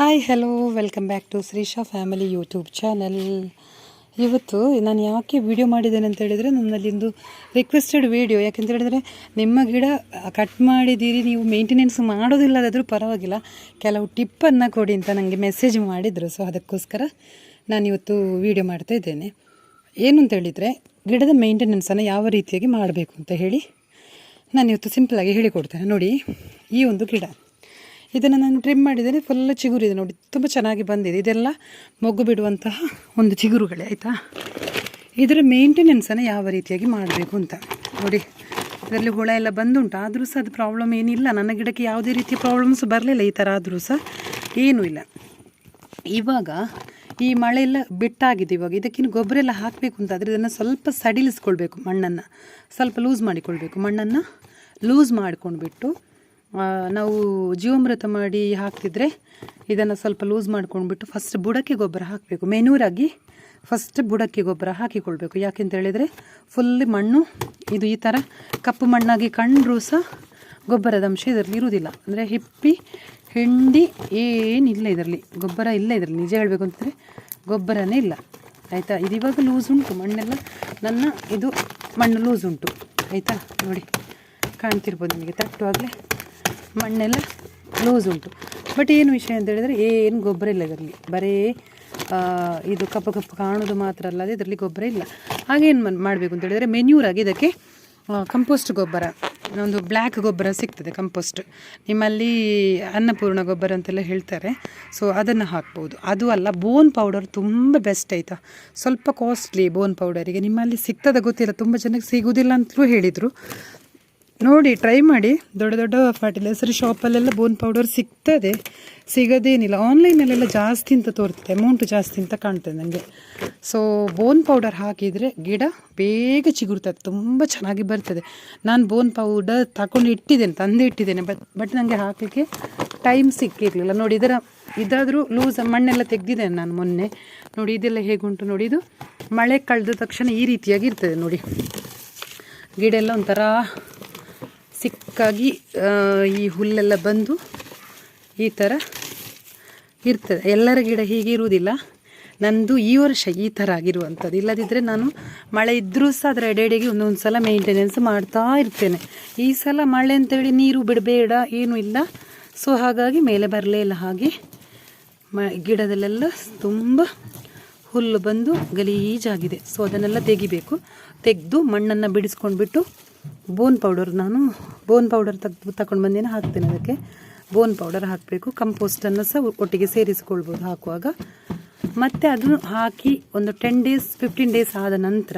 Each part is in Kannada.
Hi hello welcome back to Shreesha family YouTube channel ಇವತ್ತು ನಾನು ಯಾಕೆ ವಿಡಿಯೋ ಮಾಡಿದ್ದೇನೆ ಅಂತ ಹೇಳಿದರೆ ನನ್ನಲ್ಲಿಂದು ರಿಕ್ವೆಸ್ಟೆಡ್ ವಿಡಿಯೋ ಯಾಕೆಂತ ಹೇಳಿದರೆ, ನಿಮ್ಮ ಗಿಡ ಕಟ್ ಮಾಡಿದ್ದೀರಿ, ನೀವು ಮೇಂಟೆನೆನ್ಸ್ ಮಾಡೋದಿಲ್ಲದಾದರೂ ಪರವಾಗಿಲ್ಲ. ಕೆಲವು ಟಿಪ್ಪನ್ನು ಕೊಡಿ ಅಂತ ನನಗೆ ಮೆಸೇಜ್ ಮಾಡಿದರು. ಸೊ ಅದಕ್ಕೋಸ್ಕರ ನಾನು ಇವತ್ತು ವಿಡಿಯೋ ಮಾಡ್ತಾ ಇದ್ದೇನೆ. ಏನು ಅಂತ ಹೇಳಿದರೆ, ಗಿಡದ ಮೇಂಟೆನೆನ್ಸನ್ನು ಯಾವ ರೀತಿಯಾಗಿ ಮಾಡಬೇಕು ಅಂತ ಹೇಳಿ ನಾನು ಇವತ್ತು ಸಿಂಪಲಾಗಿ ಹೇಳಿಕೊಡ್ತೇನೆ. ನೋಡಿ, ಈ ಒಂದು ಗಿಡ. ಇದನ್ನು ನಾನು ಟ್ರಿಮ್ ಮಾಡಿದ್ದೇನೆ ಫುಲ್ ಚಿಗುರಿದೆ ನೋಡಿ, ತುಂಬ ಚೆನ್ನಾಗಿ ಬಂದಿದೆ. ಇದೆಲ್ಲ ಮೊಗ್ಗು ಬಿಡುವಂತಹ ಒಂದು ಚಿಗುರುಗಳೇ, ಆಯಿತಾ? ಇದರ ಮೇಂಟೆನೆನ್ಸನ್ನು ಯಾವ ರೀತಿಯಾಗಿ ಮಾಡಬೇಕು ಅಂತ ನೋಡಿ. ಇದರಲ್ಲಿ ಹುಳ ಎಲ್ಲ ಬಂದುಂಟು, ಆದರೂ ಸಹ ಅದು ಪ್ರಾಬ್ಲಮ್ ಏನಿಲ್ಲ. ನನ್ನ ಗಿಡಕ್ಕೆ ಯಾವುದೇ ರೀತಿಯ ಪ್ರಾಬ್ಲಮ್ಸ್ ಬರಲಿಲ್ಲ, ಈ ಥರ ಆದರೂ ಸಹ ಏನೂ ಇಲ್ಲ. ಇವಾಗ ಈ ಮಳೆ ಎಲ್ಲ ಬಿಟ್ಟಾಗಿದೆ ಇವಾಗ. ಇದಕ್ಕಿನ್ನು ಗೊಬ್ಬರ ಎಲ್ಲ ಹಾಕಬೇಕು ಅಂತ ಆದರೆ ಇದನ್ನು ಸ್ವಲ್ಪ ಸಡಿಲಿಸ್ಕೊಳ್ಬೇಕು ಮಣ್ಣನ್ನು. ಸ್ವಲ್ಪ ಲೂಸ್ ಮಾಡಿಕೊಳ್ಬೇಕು ಮಣ್ಣನ್ನು ಲೂಸ್ ಮಾಡ್ಕೊಂಡ್ಬಿಟ್ಟು ನಾವು ಜೀವಾಮೃತ ಮಾಡಿ ಹಾಕ್ತಿದ್ರೆ ಇದನ್ನು ಸ್ವಲ್ಪ ಲೂಸ್ ಮಾಡ್ಕೊಂಡ್ಬಿಟ್ಟು ಫಸ್ಟ್ ಬುಡಕ್ಕೆ ಗೊಬ್ಬರ ಹಾಕಬೇಕು. ಮೆನೂರಾಗಿ ಫಸ್ಟ್ ಬುಡಕ್ಕೆ ಗೊಬ್ಬರ ಹಾಕಿಕೊಳ್ಬೇಕು. ಯಾಕೆಂತ ಹೇಳಿದರೆ ಫುಲ್ ಮಣ್ಣು, ಇದು ಈ ಥರ ಕಪ್ಪು ಮಣ್ಣಾಗಿ ಕಂಡರೂ ಸಹ ಗೊಬ್ಬರದ ಅಂಶ ಇದರಲ್ಲಿ ಇರುವುದಿಲ್ಲ. ಅಂದರೆ ಹಿಪ್ಪಿ, ಹಿಂಡಿ ಏನಿಲ್ಲ ಇದರಲ್ಲಿ. ಗೊಬ್ಬರ ಇಲ್ಲ ಇದರಲ್ಲಿ. ನಿಜ ಹೇಳಬೇಕು ಅಂತಂದರೆ ಗೊಬ್ಬರನೇ ಇಲ್ಲ. ಆಯಿತಾ? ಇದು ಇವಾಗ ಲೂಸ್ ಉಂಟು. ಮಣ್ಣೆಲ್ಲ ನನ್ನ ಇದು ಮಣ್ಣು ಲೂಸ್ ಉಂಟು. ಆಯಿತಾ? ನೋಡಿ, ಕಾಣ್ತಿರ್ಬೋದು ನಿಮಗೆ. ತಟ್ಟುವಾಗಲೇ ಮಣ್ಣೆಲ್ಲ ಲೂಸ್ ಉಂಟು. ಬಟ್ ಏನು ವಿಷಯ ಅಂತ ಹೇಳಿದರೆ ಏನು ಗೊಬ್ಬರ ಇಲ್ಲ ಇದರಲ್ಲಿ. ಬರೀ ಇದು ಕಪ್ಪು ಕಪ್ಪು ಕಾಣೋದು ಮಾತ್ರ ಅಲ್ಲದೆ ಇದರಲ್ಲಿ ಗೊಬ್ಬರ ಇಲ್ಲ. ಹಾಗೇನು ಮಾಡಬೇಕು ಅಂತ ಹೇಳಿದರೆ ಮೆನ್ಯೂರಾಗಿ ಇದಕ್ಕೆ ಕಂಪೋಸ್ಟ್ ಗೊಬ್ಬರ, ಒಂದು ಬ್ಲ್ಯಾಕ್ ಗೊಬ್ಬರ ಸಿಗ್ತದೆ ಕಂಪೋಸ್ಟ್ ನಿಮ್ಮಲ್ಲಿ ಅನ್ನಪೂರ್ಣ ಗೊಬ್ಬರ ಅಂತೆಲ್ಲ ಹೇಳ್ತಾರೆ. ಸೊ ಅದನ್ನು ಹಾಕ್ಬೋದು. ಅದು ಅಲ್ಲ ಬೋನ್ ಪೌಡರ್ ತುಂಬ ಬೆಸ್ಟ್ ಆಯಿತಾ? ಸ್ವಲ್ಪ ಕಾಸ್ಟ್ಲಿ ಬೋನ್ ಪೌಡರಿಗೆ ನಿಮ್ಮಲ್ಲಿ ಸಿಗ್ತದೆ ಗೊತ್ತಿಲ್ಲ. ತುಂಬ ಜನಕ್ಕೆ ಸಿಗೋದಿಲ್ಲ ಅಂತಲೂ ಹೇಳಿದರು. ನೋಡಿ ಟ್ರೈ ಮಾಡಿ. ದೊಡ್ಡ ದೊಡ್ಡ ಫರ್ಟಿಲೈಸರ್ ಶಾಪಲ್ಲೆಲ್ಲ ಬೋನ್ ಪೌಡರ್ ಸಿಗ್ತದೆ. ಸಿಗೋದೇನಿಲ್ಲ. ಆನ್ಲೈನಲ್ಲೆಲ್ಲ ಜಾಸ್ತಿ ಅಂತ ತೋರ್ತದೆ ಅಮೌಂಟ್ ಜಾಸ್ತಿ ಅಂತ ಕಾಣ್ತದೆ ನನಗೆ ಸೊ ಬೋನ್ ಪೌಡರ್ ಹಾಕಿದರೆ ಗಿಡ ಬೇಗ ಚಿಗುರ್ತದೆ. ತುಂಬ ಚೆನ್ನಾಗಿ ಬರ್ತದೆ. ನಾನು ಬೋನ್ ಪೌಡರ್ ತಗೊಂಡು ಇಟ್ಟಿದ್ದೇನೆ, ತಂದು ಇಟ್ಟಿದ್ದೇನೆ. ಬಟ್ ಬಟ್ ನನಗೆ ಹಾಕಲಿಕ್ಕೆ ಟೈಮ್ ಸಿಕ್ಕಿರಲಿಲ್ಲ. ನೋಡಿ, ಇದರ, ಇದಾದರೂ ಲೂಸ್ ಮಣ್ಣೆಲ್ಲ ತೆಗೆದಿದ್ದೇನೆ ನಾನು ಮೊನ್ನೆ. ನೋಡಿ, ಇದೆಲ್ಲ ಹೇಗುಂಟು ನೋಡಿ, ಇದು ಮಳೆ ಕಳೆದ ತಕ್ಷಣ ಈ ರೀತಿಯಾಗಿ ಇರ್ತದೆ ನೋಡಿ. ಗಿಡ ಎಲ್ಲ ಒಂಥರ ಸಿಕ್ಕಾಗಿ ಈ ಹುಲ್ಲೆಲ್ಲ ಬಂದು ಈ ಥರ ಇರ್ತದೆ. ಎಲ್ಲರ ಗಿಡ ಹೀಗೆ ಇರುವುದಿಲ್ಲ. ನಂದು ಈ ವರ್ಷ ಈ ಥರ ಆಗಿರುವಂಥದ್ದು. ಇಲ್ಲದಿದ್ದರೆ ನಾನು ಮಳೆ ಇದ್ದರೂ ಸಹ ಅದರ ಎಡೆಡೆಗೆ ಒಂದೊಂದು ಸಲ ಮೇಂಟೆನೆನ್ಸ್ ಮಾಡ್ತಾ ಇರ್ತೇನೆ. ಈ ಸಲ ಮಳೆ ಅಂತೇಳಿ ನೀರು ಬಿಡಬೇಡ, ಏನೂ ಇಲ್ಲ. ಸೊ ಹಾಗಾಗಿ ಮೇಲೆ ಬರಲೇ ಇಲ್ಲ. ಹಾಗೆ ಮ, ಗಿಡದಲ್ಲೆಲ್ಲ ತುಂಬ ಹುಲ್ಲು ಬಂದು ಗಲೀಜಾಗಿದೆ. ಸೊ ಅದನ್ನೆಲ್ಲ ತೆಗಿಬೇಕು. ತೆಗೆದು ಮಣ್ಣನ್ನು ಬಿಡಿಸ್ಕೊಂಡ್ಬಿಟ್ಟು ಬೋನ್ ಪೌಡರ್ ನಾನು ಬೋನ್ ಪೌಡರ್ ತೆಗೆದು ತಗೊಂಡು ಬಂದೇನೆ ಹಾಕ್ತೇನೆ ಅದಕ್ಕೆ. ಬೋನ್ ಪೌಡರ್ ಹಾಕಬೇಕು. ಕಂಪೋಸ್ಟನ್ನು ಸಹ ಒಟ್ಟಿಗೆ ಸೇರಿಸಿಕೊಳ್ಬೋದು ಹಾಕುವಾಗ. ಮತ್ತು ಅದನ್ನು ಹಾಕಿ ಒಂದು ಟೆನ್ ಡೇಸ್ ಫಿಫ್ಟೀನ್ ಡೇಸ್ ಆದ ನಂತರ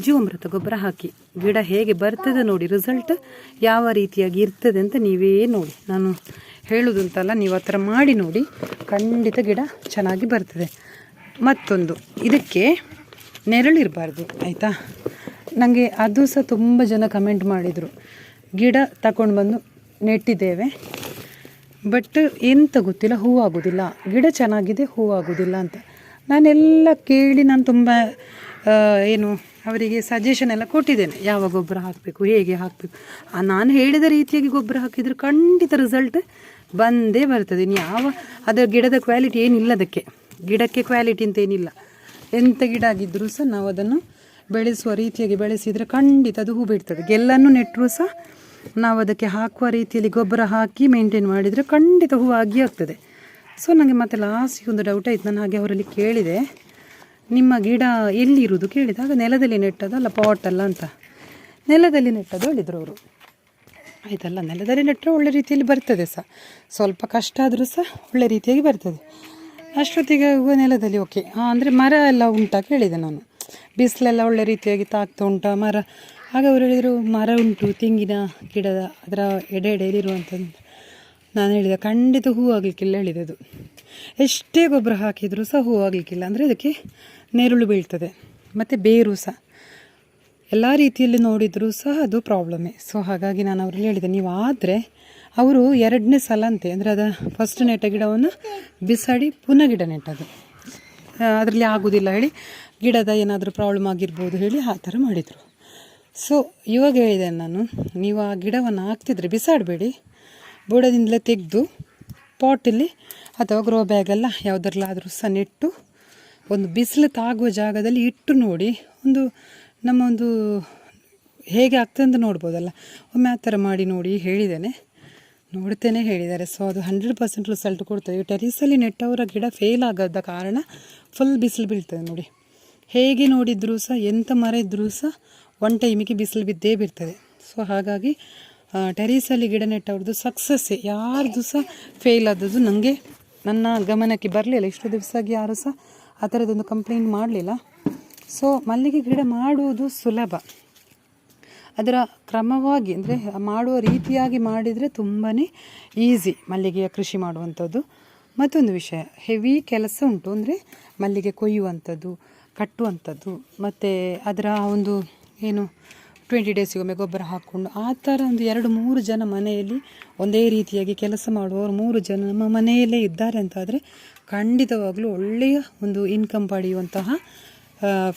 ಜೀವಮೃತ ಗೊಬ್ಬರ ಹಾಕಿ. ಗಿಡ ಹೇಗೆ ಬರ್ತದೆ ನೋಡಿ ರಿಸಲ್ಟ್ ಯಾವ ರೀತಿಯಾಗಿ ಇರ್ತದೆ ಅಂತ ನೀವೇ ನೋಡಿ. ನಾನು ಹೇಳೋದು ಅಂತಲ್ಲ, ನೀವು ಆ ಥರ ಮಾಡಿ ನೋಡಿ. ಖಂಡಿತ ಗಿಡ ಚೆನ್ನಾಗಿ ಬರ್ತದೆ. ಮತ್ತೊಂದು, ಇದಕ್ಕೆ ನೆರಳಿರಬಾರ್ದು, ಆಯಿತಾ? ನನಗೆ ಅದು ಸಹ ತುಂಬ ಜನ ಕಮೆಂಟ್ ಮಾಡಿದರು. ಗಿಡ ತಗೊಂಡು ಬಂದು ನೆಟ್ಟಿದ್ದೇವೆ. ಬಟ್ ಎಂತ ಗೊತ್ತಿಲ್ಲ, ಹೂವಾಗೋದಿಲ್ಲ. ಗಿಡ ಚೆನ್ನಾಗಿದೆ, ಹೂವಾಗೋದಿಲ್ಲ ಅಂತ. ನಾನೆಲ್ಲ ಕೇಳಿ ನಾನು ತುಂಬ ಏನು, ಅವರಿಗೆ ಸಜೆಷನ್ ಎಲ್ಲ ಕೊಟ್ಟಿದ್ದೇನೆ. ಯಾವ ಗೊಬ್ಬರ ಹಾಕಬೇಕು, ಹೇಗೆ ಹಾಕಬೇಕು. ನಾನು ಹೇಳಿದ ರೀತಿಯಾಗಿ ಗೊಬ್ಬರ ಹಾಕಿದರೆ ಖಂಡಿತ ರಿಸಲ್ಟ್ ಬಂದೇ ಬರ್ತದೆ. ಇನ್ನು ಯಾವ ಅದರ ಗಿಡದ ಕ್ವಾಲಿಟಿ ಏನಿಲ್ಲ ಅದಕ್ಕೆ. ಗಿಡಕ್ಕೆ ಕ್ವಾಲಿಟಿ ಅಂತ ಏನಿಲ್ಲ. ಎಂಥ ಗಿಡ ಆಗಿದ್ದರೂ ಸಹ ನಾವು ಅದನ್ನು ಬೆಳೆಸುವ ರೀತಿಯಾಗಿ ಬೆಳೆಸಿದರೆ ಖಂಡಿತ ಅದು ಹೂ ಬಿಡ್ತದೆ ಗೆಲ್ಲನ್ನು ನೆಟ್ಟರೂ ಸಹ ನಾವು ಅದಕ್ಕೆ ಹಾಕುವ ರೀತಿಯಲ್ಲಿ ಗೊಬ್ಬರ ಹಾಕಿ ಮೇಂಟೈನ್ ಮಾಡಿದರೆ ಖಂಡಿತ ಹೂ ಆಗಿ ಆಗ್ತದೆ. ಸೊ ನನಗೆ ಮತ್ತೆ ಲಾಸ್ಟಿಗೆ ಒಂದು ಡೌಟ್ ಆಯಿತು. ನಾನು ಹಾಗೆ ಅವರಲ್ಲಿ ಕೇಳಿದೆ. ನಿಮ್ಮ ಗಿಡ ಎಲ್ಲಿರುವುದು ಕೇಳಿದಾಗ ನೆಲದಲ್ಲಿ ನೆಟ್ಟದಲ್ಲ ಪಾಟಲ್ಲ ಅಂತ. ನೆಲದಲ್ಲಿ ನೆಟ್ಟದು ಹೇಳಿದರು ಅವರು ಆಯಿತಲ್ಲ, ನೆಲದಲ್ಲಿ ನೆಟ್ಟರೆ ಒಳ್ಳೆ ರೀತಿಯಲ್ಲಿ ಬರ್ತದೆ ಸಹ. ಸ್ವಲ್ಪ ಕಷ್ಟ ಆದರೂ ಸಹ ಒಳ್ಳೆ ರೀತಿಯಾಗಿ ಬರ್ತದೆ. ಅಷ್ಟೊತ್ತಿಗೆ ನೆಲದಲ್ಲಿ ಓಕೆ ಅಂದರೆ ಮರ ಎಲ್ಲ ಉಂಟಾ ಕೇಳಿದೆ ನಾನು. ಬಿಸಿಲೆಲ್ಲ ಒಳ್ಳೆ ರೀತಿಯಾಗಿ ತಾಗ್ತಾ ಉಂಟಾ ಮರ. ಆಗ ಅವರು ಹೇಳಿದರು, ಮರ ಉಂಟು, ತೆಂಗಿನ ಗಿಡದ ಅದರ ಎಡೆ ಎಡೆಯಲ್ಲಿರುವಂಥದ್ದು ನಾನು ಹೇಳಿದೆ, ಖಂಡಿತ ಹೂ ಆಗಲಿಕ್ಕಿಲ್ಲ, ಹೇಳಿದದು. ಎಷ್ಟೇ ಗೊಬ್ಬರ ಹಾಕಿದರೂ ಸಹ ಹೂ ಆಗಲಿಕ್ಕಿಲ್ಲ. ಅಂದರೆ ಅದಕ್ಕೆ ನೆರಳು ಬೀಳ್ತದೆ, ಮತ್ತು ಬೇರು ಸಹ. ಎಲ್ಲ ರೀತಿಯಲ್ಲಿ ನೋಡಿದರೂ ಸಹ ಅದು ಪ್ರಾಬ್ಲಮ್ಮೇ ಸೊ ಹಾಗಾಗಿ ನಾನು ಅವ್ರಲ್ಲಿ ಹೇಳಿದೆ, ನೀವು ಆದರೆ ಅವರು ಎರಡನೇ ಸಲ ಅಂತೆ, ಅಂದರೆ ಅದ ಫಸ್ಟ್ ನೆಟ್ಟ ಗಿಡವನ್ನು ಬಿಸಾಡಿ ಪುನಃ ಗಿಡ ನೆಟ್ಟದು ಅದರಲ್ಲಿ ಆಗೋದಿಲ್ಲ, ಹೇಳಿ. ಗಿಡದ ಏನಾದರೂ ಪ್ರಾಬ್ಲಮ್ ಆಗಿರ್ಬೋದು ಹೇಳಿ ಆ ಥರ ಮಾಡಿದರು. ಸೊ ಇವಾಗ ಹೇಳಿದೆ ನಾನು, ನೀವು ಆ ಗಿಡವನ್ನು ಹಾಕ್ತಿದ್ರೆ ಬಿಸಾಡಬೇಡಿ. ಬುಡದಿಂದಲೇ ತೆಗೆದು ಪಾಟಲ್ಲಿ ಅಥವಾ ಗ್ರೋ ಬ್ಯಾಗೆಲ್ಲ ಯಾವುದ್ರಲ್ಲಾದರೂ ಸಹ ನೆಟ್ಟು ಒಂದು ಬಿಸಿಲು ತಾಗುವ ಜಾಗದಲ್ಲಿ ಇಟ್ಟು ನೋಡಿ, ಒಂದು ನಮ್ಮ ಒಂದು ಹೇಗೆ ಆಗ್ತದೆ ಅಂತ ನೋಡ್ಬೋದಲ್ಲ. ಒಮ್ಮೆ ಆ ಥರ ಮಾಡಿ ನೋಡಿ ಹೇಳಿದ್ದೇನೆ. ನೋಡ್ತೇನೆ ಹೇಳಿದ್ದಾರೆ. ಸೊ ಅದು ಹಂಡ್ರೆಡ್ ಪರ್ಸೆಂಟ್ ರಿಸಲ್ಟ್ ಕೊಡ್ತದೆ. ಟೆರೀಸಲ್ಲಿ ನೆಟ್ಟವರ ಗಿಡ ಫೇಲ್ ಆಗೋದ ಕಾರಣ ಫುಲ್ ಬಿಸಿಲು ಬೀಳ್ತದೆ ನೋಡಿ. ಹೇಗೆ ನೋಡಿದರೂ ಸಹ ಎಂಥ ಮರ ಇದ್ದರೂ ಸಹ ಒನ್ ಟೈಮಿಗೆ ಬಿಸಿಲು ಬಿದ್ದೇ ಬಿರ್ತದೆ ಸೊ ಹಾಗಾಗಿ ಟೆರೀಸಲ್ಲಿ ಗಿಡ ನೆಟ್ಟವ್ರದ್ದು ಸಕ್ಸಸ್ಸೇ ಯಾರ್ದು ಸಹ ಫೇಲ್ ಆದದ್ದು ನನಗೆ ನನ್ನ ಗಮನಕ್ಕೆ ಬರಲಿಲ್ಲ. ಇಷ್ಟು ದಿವಸ ಯಾರು ಸಹ ಆ ಥರದ್ದೊಂದು ಕಂಪ್ಲೇಂಟ್ ಮಾಡಲಿಲ್ಲ. ಸೊ ಮಲ್ಲಿಗೆ ಗಿಡ ಮಾಡುವುದು ಸುಲಭ. ಅದರ ಕ್ರಮವಾಗಿ ಅಂದರೆ, ಮಾಡುವ ರೀತಿಯಾಗಿ ಮಾಡಿದರೆ ತುಂಬಾ ಈಸಿ ಮಲ್ಲಿಗೆಯ ಕೃಷಿ ಮಾಡುವಂಥದ್ದು. ಮತ್ತೊಂದು ವಿಷಯ ಹೆವಿ ಕೆಲಸ ಉಂಟು ಅಂದರೆ ಮಲ್ಲಿಗೆ ಕೊಯ್ಯುವಂಥದ್ದು. ಕಟ್ಟುವಂಥದ್ದು. ಮತ್ತು ಅದರ ಒಂದು ಏನು ಟ್ವೆಂಟಿ ಡೇಸಿಗೊಮ್ಮೆ ಗೊಬ್ಬರ ಹಾಕ್ಕೊಂಡು ಆ ಥರ ಒಂದು ಎರಡು ಮೂರು ಜನ ಮನೆಯಲ್ಲಿ ಒಂದೇ ರೀತಿಯಾಗಿ ಕೆಲಸ ಮಾಡುವವರು ಮೂರು ಜನ ನಮ್ಮ ಮನೆಯಲ್ಲೇ ಇದ್ದಾರೆ ಅಂತಾದರೆ ಖಂಡಿತವಾಗಲೂ ಒಳ್ಳೆಯ ಒಂದು ಇನ್ಕಮ್ ಪಡೆಯುವಂತಹ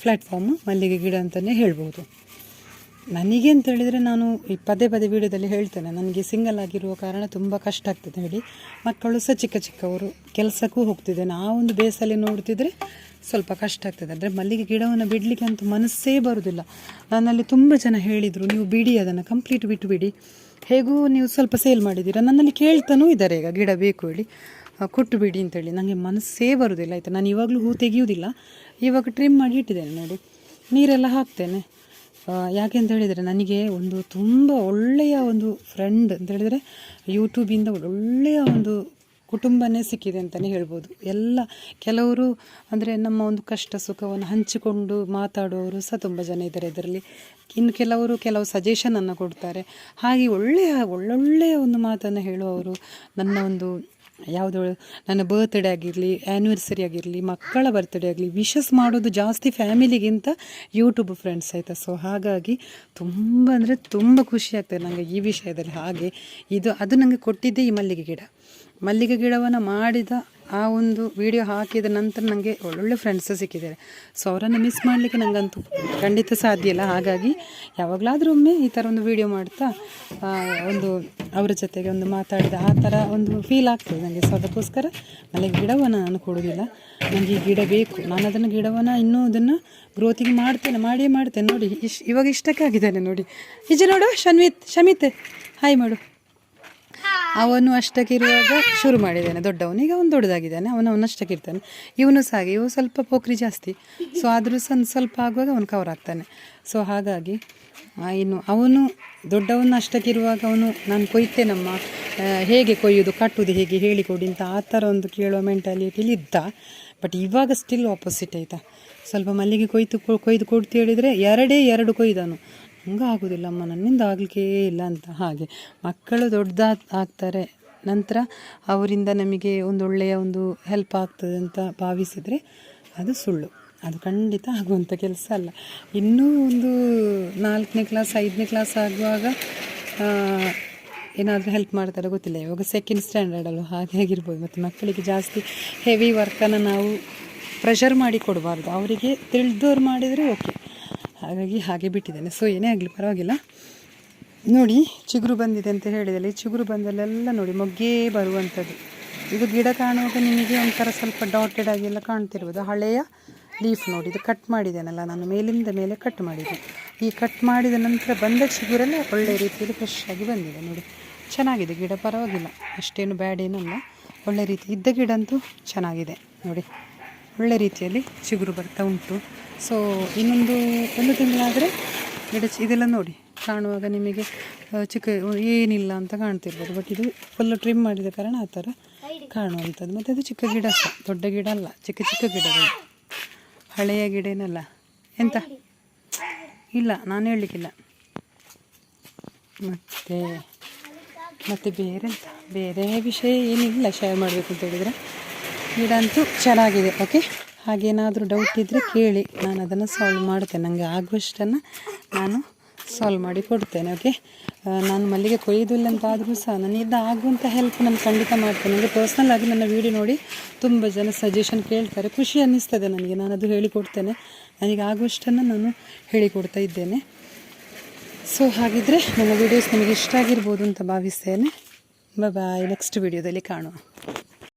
ಪ್ಲ್ಯಾಟ್ಫಾರ್ಮು ಮಲ್ಲಿಗೆ ಗಿಡ ಅಂತಲೇ ಹೇಳ್ಬೋದು. ನನಗೆ ಅಂತ ಹೇಳಿದರೆ ನಾನು ಈ ಪದೇ ಪದೇ ವೀಡಿಯೋದಲ್ಲಿ ಹೇಳ್ತೇನೆ, ನನಗೆ ಸಿಂಗಲ್ ಆಗಿರುವ ಕಾರಣ ತುಂಬ ಕಷ್ಟ ಆಗ್ತದೆ ಹೇಳಿ. ಮಕ್ಕಳು ಸಹ ಚಿಕ್ಕ ಚಿಕ್ಕವರು, ಕೆಲಸಕ್ಕೂ ಹೋಗ್ತಿದ್ದೇನೆ ಆ ಒಂದು ಬೇಸಲ್ಲಿ ನೋಡ್ತಿದ್ರೆ ಸ್ವಲ್ಪ ಕಷ್ಟ ಆಗ್ತದೆ. ಅಂದರೆ ಮಲ್ಲಿಗೆ ಗಿಡವನ್ನು ಬಿಡಲಿಕ್ಕೆ ಅಂತೂ ಮನಸ್ಸೇ ಬರುವುದಿಲ್ಲ ನನ್ನಲ್ಲಿ ತುಂಬ ಜನ ಹೇಳಿದರು, ನೀವು ಬಿಡಿ ಅದನ್ನು ಕಂಪ್ಲೀಟ್ ಬಿಟ್ಟು ಬಿಡಿ ಹೇಗೂ ನೀವು ಸ್ವಲ್ಪ ಸೇಲ್ ಮಾಡಿದ್ದೀರಾ? ನನ್ನಲ್ಲಿ ಕೇಳ್ತಾನೂ ಇದ್ದಾರೆ ಈಗ ಗಿಡ ಬೇಕು ಹೇಳಿ ಕೊಟ್ಟು ಬಿಡಿ ಅಂತೇಳಿ. ನನಗೆ ಮನಸ್ಸೇ ಬರುವುದಿಲ್ಲ ಆಯಿತಾ? ನಾನು ಇವಾಗಲೂ ಹೂ ತೆಗೆಯುವುದಿಲ್ಲ. ಇವಾಗ ಟ್ರಿಮ್ ಮಾಡಿ ಇಟ್ಟಿದ್ದೇನೆ ನೋಡಿ. ನೀರೆಲ್ಲ ಹಾಕ್ತೇನೆ. ಯಾಕೆ ಅಂತ ಹೇಳಿದರೆ ನನಗೆ ಒಂದು ತುಂಬ ಒಳ್ಳೆಯ ಒಂದು ಫ್ರೆಂಡ್ ಅಂತ ಹೇಳಿದರೆ ಯೂಟ್ಯೂಬಿಂದ ಒಳ್ಳೆಯ ಒಂದು ಕುಟುಂಬನೇ ಸಿಕ್ಕಿದೆ ಅಂತಲೇ ಹೇಳ್ಬೋದು. ಎಲ್ಲ ಕೆಲವರು ಅಂದರೆ ನಮ್ಮ ಒಂದು ಕಷ್ಟ ಸುಖವನ್ನು ಹಂಚಿಕೊಂಡು ಮಾತಾಡುವವರು ಸಹ ತುಂಬ ಜನ ಇದ್ದಾರೆ ಇದರಲ್ಲಿ. ಇನ್ನು ಕೆಲವರು ಕೆಲವು ಸಜೆಷನನ್ನು ಕೊಡ್ತಾರೆ. ಹಾಗೆ ಒಳ್ಳೆಯ ಒಳ್ಳೊಳ್ಳೆಯ ಒಂದು ಮಾತನ್ನು ಹೇಳುವವರು ನನ್ನ ಒಂದು ಯಾವುದು ನನ್ನ ಬರ್ತ್ಡೇ ಆಗಿರಲಿ ಆ್ಯನಿವರ್ಸರಿ ಆಗಿರಲಿ, ಮಕ್ಕಳ ಬರ್ತ್ಡೇ ಆಗಲಿ ವಿಶಸ್ ಮಾಡೋದು ಜಾಸ್ತಿ ಫ್ಯಾಮಿಲಿಗಿಂತ ಯೂಟ್ಯೂಬ್ ಫ್ರೆಂಡ್ಸ್ ಆಯಿತಾ? ಸೊ ಹಾಗಾಗಿ ತುಂಬ ಅಂದರೆ ತುಂಬ ಖುಷಿ ಆಗ್ತದೆ ನನಗೆ ಈ ವಿಷಯದಲ್ಲಿ. ಹಾಗೆ ಇದು, ಅದು ನನಗೆ ಕೊಟ್ಟಿದ್ದೇ ಈ ಮಲ್ಲಿಗೆ ಗಿಡ. ಮಲ್ಲಿಗೆ ಗಿಡವನ್ನು ಮಾಡಿದ ಆ ಒಂದು ವಿಡಿಯೋ ಹಾಕಿದ ನಂತರ ನನಗೆ ಒಳ್ಳೊಳ್ಳೆ ಫ್ರೆಂಡ್ಸ್ ಸಿಕ್ಕಿದ್ದಾರೆ. ಸೊ ಅವರನ್ನು ಮಿಸ್ ಮಾಡಲಿಕ್ಕೆ ನನಗಂತೂ ಖಂಡಿತ ಸಾಧ್ಯ ಇಲ್ಲ. ಹಾಗಾಗಿ ಯಾವಾಗಲಾದರೂ ಒಮ್ಮೆ ಈ ಥರ ಒಂದು ವಿಡಿಯೋ ಮಾಡ್ತಾ ಒಂದು ಅವರ ಜೊತೆಗೆ ಒಂದು ಮಾತಾಡಿದ ಆ ಥರ ಒಂದು ಫೀಲ್ ಆಗ್ತದೆ ನನಗೆ ಸೊ ಅದಕ್ಕೋಸ್ಕರ ನನಗೆ ಗಿಡವನ್ನು ನಾನು ಕೊಡೋದಿಲ್ಲ ನನಗೆ ಈ ಗಿಡ ಬೇಕು. ನಾನು ಅದನ್ನು ಗಿಡವನ್ನು ಇನ್ನೂ ಅದನ್ನು ಗ್ರೋತಿಗೆ ಮಾಡ್ತೇನೆ, ಮಾಡಿಯೇ ಮಾಡ್ತೇನೆ. ನೋಡಿ, ಇಶ್, ಇವಾಗ ಇಷ್ಟಕ್ಕೆ ಆಗಿದ್ದಾನೆ ನೋಡಿ. ಈಜೆ ನೋಡು, ಶನ್ವಿತ್, ಶಮಿತ್. ಹಾಯ್ ಮಾಡು. ಅವನು ಅಷ್ಟಕ್ಕಿರುವಾಗ ಶುರು ಮಾಡಿದ್ದಾನೆ. ದೊಡ್ಡವನು ಈಗ ಅವನು ದೊಡ್ಡದಾಗಿದ್ದಾನೆ, ಅವನು ಅವನು ಇರ್ತಾನೆ. ಇವನು ಸಹ ಹಾಗೆ ಸ್ವಲ್ಪ ಪೋಖ್ರಿ ಜಾಸ್ತಿ. ಸೊ ಆದರೂ ಸಹ ಸ್ವಲ್ಪ ಆಗುವಾಗ ಅವನು ಕವರ್ ಆಗ್ತಾನೆ. ಸೊ ಹಾಗಾಗಿ ಇನ್ನು ಅವನು ದೊಡ್ಡವನು ಅಷ್ಟಕ್ಕಿರುವಾಗ ಅವನು, ನಾನು ಕೊಯ್ತೆ ನಮ್ಮ ಹೇಗೆ ಕೊಯ್ಯೋದು ಕಟ್ಟುವುದು ಹೇಗೆ ಹೇಳಿಕೊಡಿ ಅಂತ ಆ ಥರ ಒಂದು ಕೇಳುವ ಮೆಂಟಾಲಿಟಿಲಿ ಇದ್ದ. ಬಟ್ ಇವಾಗ ಸ್ಟಿಲ್ ಆಪೋಸಿಟ್ ಆಯಿತಾ. ಸ್ವಲ್ಪ ಮಲ್ಲಿಗೆ ಕೊಯ್ತು, ಕೊಯ್ದು ಕೊಡ್ತು ಹೇಳಿದರೆ ಎರಡೇ ಎರಡು ಕೊಯ್ದನು. ಹಂಗೆ ಆಗೋದಿಲ್ಲ ಅಮ್ಮ. ನನ್ನಿಂದ ಆಗಲಿಕ್ಕೇ ಇಲ್ಲ ಅಂತ. ಹಾಗೆ ಮಕ್ಕಳು ದೊಡ್ಡದಾದ ಆಗ್ತಾರೆ. ನಂತರ ಅವರಿಂದ ನಮಗೆ ಒಂದು ಒಳ್ಳೆಯ ಒಂದು ಹೆಲ್ಪ್ ಆಗ್ತದೆ ಅಂತ ಭಾವಿಸಿದರೆ ಅದು ಸುಳ್ಳು. ಅದು ಖಂಡಿತ ಆಗುವಂಥ ಕೆಲಸ ಅಲ್ಲ. ಇನ್ನೂ ಒಂದು ನಾಲ್ಕನೇ ಕ್ಲಾಸ್ ಐದನೇ ಕ್ಲಾಸ್ ಆಗುವಾಗ ಏನಾದರೂ ಹೆಲ್ಪ್ ಮಾಡ್ತಾರೆ ಗೊತ್ತಿಲ್ಲ. ಇವಾಗ ಸೆಕೆಂಡ್ ಸ್ಟ್ಯಾಂಡರ್ಡ್ ಅಲ್ವ? ಹಾಗೆ ಆಗಿರ್ಬೋದು. ಮತ್ತು ಮಕ್ಕಳಿಗೆ ಜಾಸ್ತಿ ಹೆವಿ ವರ್ಕನ್ನು ನಾವು ಪ್ರೆಷರ್ ಮಾಡಿ ಕೊಡಬಾರ್ದು. ಅವರಿಗೆ ತಿಳಿದವ್ರು ಮಾಡಿದರೆ ಓಕೆ ಹಾಗಾಗಿ ಹಾಗೆ ಬಿಟ್ಟಿದ್ದೇನೆ. ಸೊ ಏನೇ ಆಗಲಿ ಪರವಾಗಿಲ್ಲ. ನೋಡಿ, ಚಿಗುರು ಬಂದಿದೆ ಅಂತ ಹೇಳಿದಲ್ಲಿ ಚಿಗುರು ಬಂದಲ್ಲೆಲ್ಲ ನೋಡಿ ಮೊಗ್ಗೇ ಬರುವಂಥದ್ದು. ಇದು ಗಿಡ ಕಾಣುವಾಗ ನಿಮಗೆ ಒಂಥರ ಸ್ವಲ್ಪ ಡಾಟೆಡ್ ಆಗಿ ಎಲ್ಲ ಕಾಣ್ತಿರ್ಬೋದು. ಹಳೆಯ ಲೀಫ್ ನೋಡಿ, ಇದು ಕಟ್ ಮಾಡಿದ್ದೇನಲ್ಲ, ನಾನು ಮೇಲಿಂದ ಮೇಲೆ ಕಟ್ ಮಾಡಿದ್ದೆ. ಈ ಕಟ್ ಮಾಡಿದ ನಂತರ ಬಂದ ಚಿಗುರೆಲ್ಲ ಒಳ್ಳೆಯ ರೀತಿಯಲ್ಲಿ ಫ್ರೆಶ್ ಆಗಿ ಬಂದಿದೆ ನೋಡಿ. ಚೆನ್ನಾಗಿದೆ ಗಿಡ, ಪರವಾಗಿಲ್ಲ. ಅಷ್ಟೇನು ಬ್ಯಾಡ್ ಏನಲ್ಲ. ಒಳ್ಳೆ ರೀತಿ ಇದ್ದ ಗಿಡ ಅಂತೂ ಚೆನ್ನಾಗಿದೆ ನೋಡಿ. ಒಳ್ಳೆ ರೀತಿಯಲ್ಲಿ ಚಿಗುರು ಬರ್ತಾ ಉಂಟು. ಸೊ ಇನ್ನೊಂದು ಒಂದು ತಿಂಗಳಾದರೆ ಗಿಡ ಇದೆಲ್ಲ ನೋಡಿ, ಕಾಣುವಾಗ ನಿಮಗೆ ಚಿಕ್ಕ ಏನಿಲ್ಲ ಅಂತ ಕಾಣ್ತಿರ್ಬೋದು. ಬಟ್ ಇದು ಫುಲ್ಲು ಟ್ರಿಮ್ ಮಾಡಿದ ಕಾರಣ ಆ ಥರ ಕಾಣುವಂಥದ್ದು. ಮತ್ತು ಅದು ಚಿಕ್ಕ ಗಿಡ ಸಹ, ದೊಡ್ಡ ಗಿಡ ಅಲ್ಲ, ಚಿಕ್ಕ ಚಿಕ್ಕ ಗಿಡಗಳು. ಹಳೆಯ ಗಿಡ ಏನಲ್ಲ ಎಂತ? ಇಲ್ಲ, ನಾನು ಹೇಳಲಿಕ್ಕಿಲ್ಲ. ಮತ್ತು ಮತ್ತು ಬೇರೆ ಬೇರೆ ವಿಷಯ ಏನಿಲ್ಲ ಶೇರ್ ಮಾಡಬೇಕು ಅಂತ ಹೇಳಿದರೆ. ಗಿಡ ಅಂತೂ ಚೆನ್ನಾಗಿದೆ ಓಕೆ ಹಾಗೇನಾದರೂ ಡೌಟ್ ಇದ್ದರೆ ಕೇಳಿ. ನಾನು ಅದನ್ನು ಸಾಲ್ವ್ ಮಾಡ್ತೇನೆ. ನನಗೆ ಆಗುವಷ್ಟನ್ನು ನಾನು ಸಾಲ್ವ್ ಮಾಡಿ ಕೊಡ್ತೇನೆ ಓಕೆ ನಾನು ಮಲ್ಲಿಗೆ ಕೊಯ್ಯೋದಿಲ್ಲ ಅಂತ ಆದರೂ ಸಹ ನನ್ನಿಂದ ಆಗುವಂಥ ಹೆಲ್ಪ್ ನಾನು ಖಂಡಿತ ಮಾಡ್ತೇನೆ. ನನಗೆ ಪರ್ಸ್ನಲ್ ಆಗಿ ನನ್ನ ವೀಡಿಯೋ ನೋಡಿ ತುಂಬ ಜನ ಸಜೆಷನ್ ಕೇಳ್ತಾರೆ. ಖುಷಿ ಅನ್ನಿಸ್ತದೆ ನನಗೆ. ನಾನು ಅದು ಹೇಳಿಕೊಡ್ತೇನೆ ನನಗೆ ಆಗುವಷ್ಟನ್ನು ನಾನು ಹೇಳಿಕೊಡ್ತಾ ಇದ್ದೇನೆ. ಸೊ ಹಾಗಿದ್ರೆ ನನ್ನ ವೀಡಿಯೋಸ್ ನಿಮಗೆ ಇಷ್ಟ ಆಗಿರ್ಬೋದು ಅಂತ ಭಾವಿಸ್ತೇನೆ. ಬಾಯ್ ನೆಕ್ಸ್ಟ್ ವೀಡಿಯೋದಲ್ಲಿ ಕಾಣುವ.